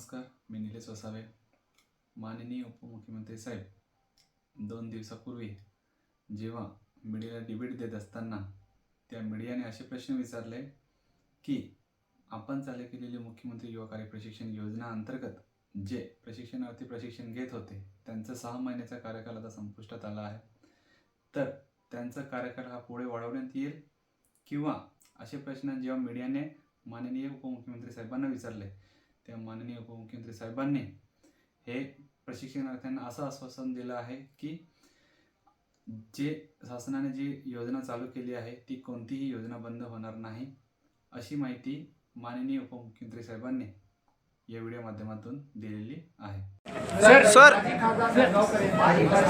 नमस्कार मी निलेश वसावे माननीय उपमुख्यमंत्री साहेब. दोन दिवसापूर्वी जेव्हा मीडियाला डिबेट देत असताना त्या मीडियाने असे प्रश्न विचारले की आपण चालू केलेली मुख्यमंत्री युवा कार्य प्रशिक्षण योजना अंतर्गत जे प्रशिक्षणार्थी प्रशिक्षण घेत होते त्यांचा सहा महिन्याचा कार्यकाल आता संपुष्टात आला आहे. तर त्यांचा कार्यकाळ हा पुढे वाढवण्यात येईल? किंवा असे प्रश्न जेव्हा मीडियाने माननीय उपमुख्यमंत्री साहेबांना विचारले त्या माननीय उपमुख्यमंत्री साहेबांनी हे प्रशिक्षणार्थ्यांना असं आश्वासन दिलं आहे की जे शासनाने जी योजना चालू केली आहे ती कोणतीही योजना बंद होणार नाही अशी माहिती माननीय उपमुख्यमंत्री साहेबांनी या व्हिडिओ माध्यमातून दिलेली आहे. Sir sir.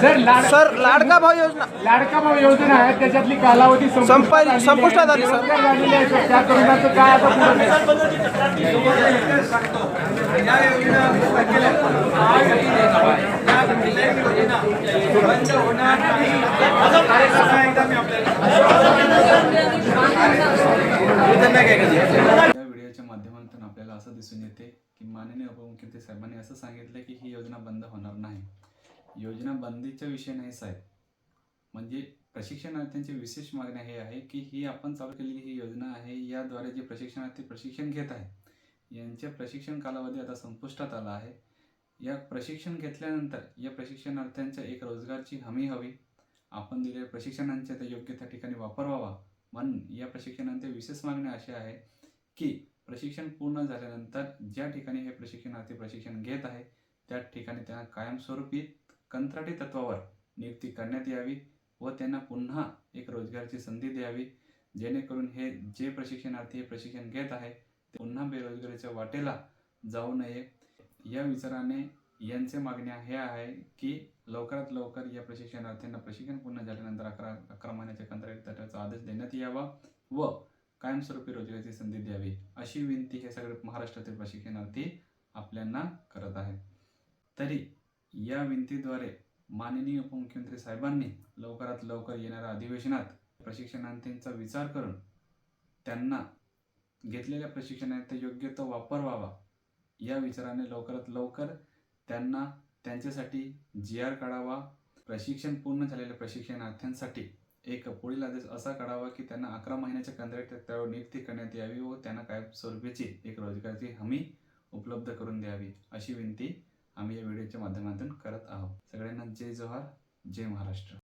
सर सर लाडका भाव योजना. लाडका भाऊ योजना आहे त्याच्यातली कालावधी. संपुष्टात आली, सर. त्या तरुणाचं काय आता मीडियाच्या माध्यमातून आपल्याला असं दिसून येते की माननीय उपमुख्यमंत्री साहेबांनी असं सांगितलं की ही योजना बंद होणार नाही. योजना बंदीचा विषय नाही साहेब. म्हणजे प्रशिक्षणार्थ्यांची विशेष मागणी हे आहे की ही आपण चालू केलेली ही योजना आहे याद्वारे जे प्रशिक्षणार्थी प्रशिक्षण घेत आहे यांच्या प्रशिक्षण कालावधी आता संपुष्टात आला आहे. या प्रशिक्षण घेतल्यानंतर या प्रशिक्षणार्थ्यांच्या एक रोजगारची हमी हवी. आपण दिलेल्या प्रशिक्षणांच्या त्या योग्य त्या ठिकाणी वापर व्हावा म्हणून या प्रशिक्षणांच्या विशेष मागण्या अशा आहे की प्रशिक्षण पूर्ण झाल्यानंतर ज्या ठिकाणी हे प्रशिक्षणार्थी प्रशिक्षण घेत आहे त्या ठिकाणी त्यांना कायमस्वरूपी कंत्राटी तत्वावर नियुक्ती करण्यात यावी व त्यांना पुन्हा एक रोजगाराची संधी द्यावी जेणेकरून हे जे प्रशिक्षणार्थी हे प्रशिक्षण घेत आहे ते पुन्हा बेरोजगारीच्या वाटेला जाऊ नये. या विचाराने यांचे मागण्या हे आहे की लवकरात लवकर या प्रशिक्षणार्थ्यांना प्रशिक्षण पूर्ण झाल्यानंतर अकरा अकरा महिन्याच्या कंत्राटी तत्वाचा आदेश देण्यात यावा व कायमस्वरूपी रोजगाराची संधी द्यावी अशी विनंती हे सगळे महाराष्ट्रातील प्रशिक्षणार्थी आपल्यांना करत आहे तरी या विनंतीद्वारे माननीय उपमुख्यमंत्री साहेबांनी लवकरात लवकर येणाऱ्या अधिवेशनात प्रशिक्षणार्थींचा विचार करून त्यांना घेतलेल्या प्रशिक्षणाचा योग्य तो वापर व्हावा या विचाराने लवकरात लवकर त्यांना त्यांच्यासाठी जी आर काढावा प्रशिक्षण पूर्ण झालेल्या प्रशिक्षणार्थ्यांसाठी एक पुढील आदेश असा काढावा की त्यांना अकरा महिन्याच्या कंत्राट त्यावर नियुक्ती करण्यात यावी व त्यांना काय स्वरूपाची एक रोजगाराची हमी उपलब्ध करून द्यावी अशी विनंती आम्ही या व्हिडिओच्या माध्यमातून करत आहोत. सगळ्यांना जय जोहार जय महाराष्ट्र.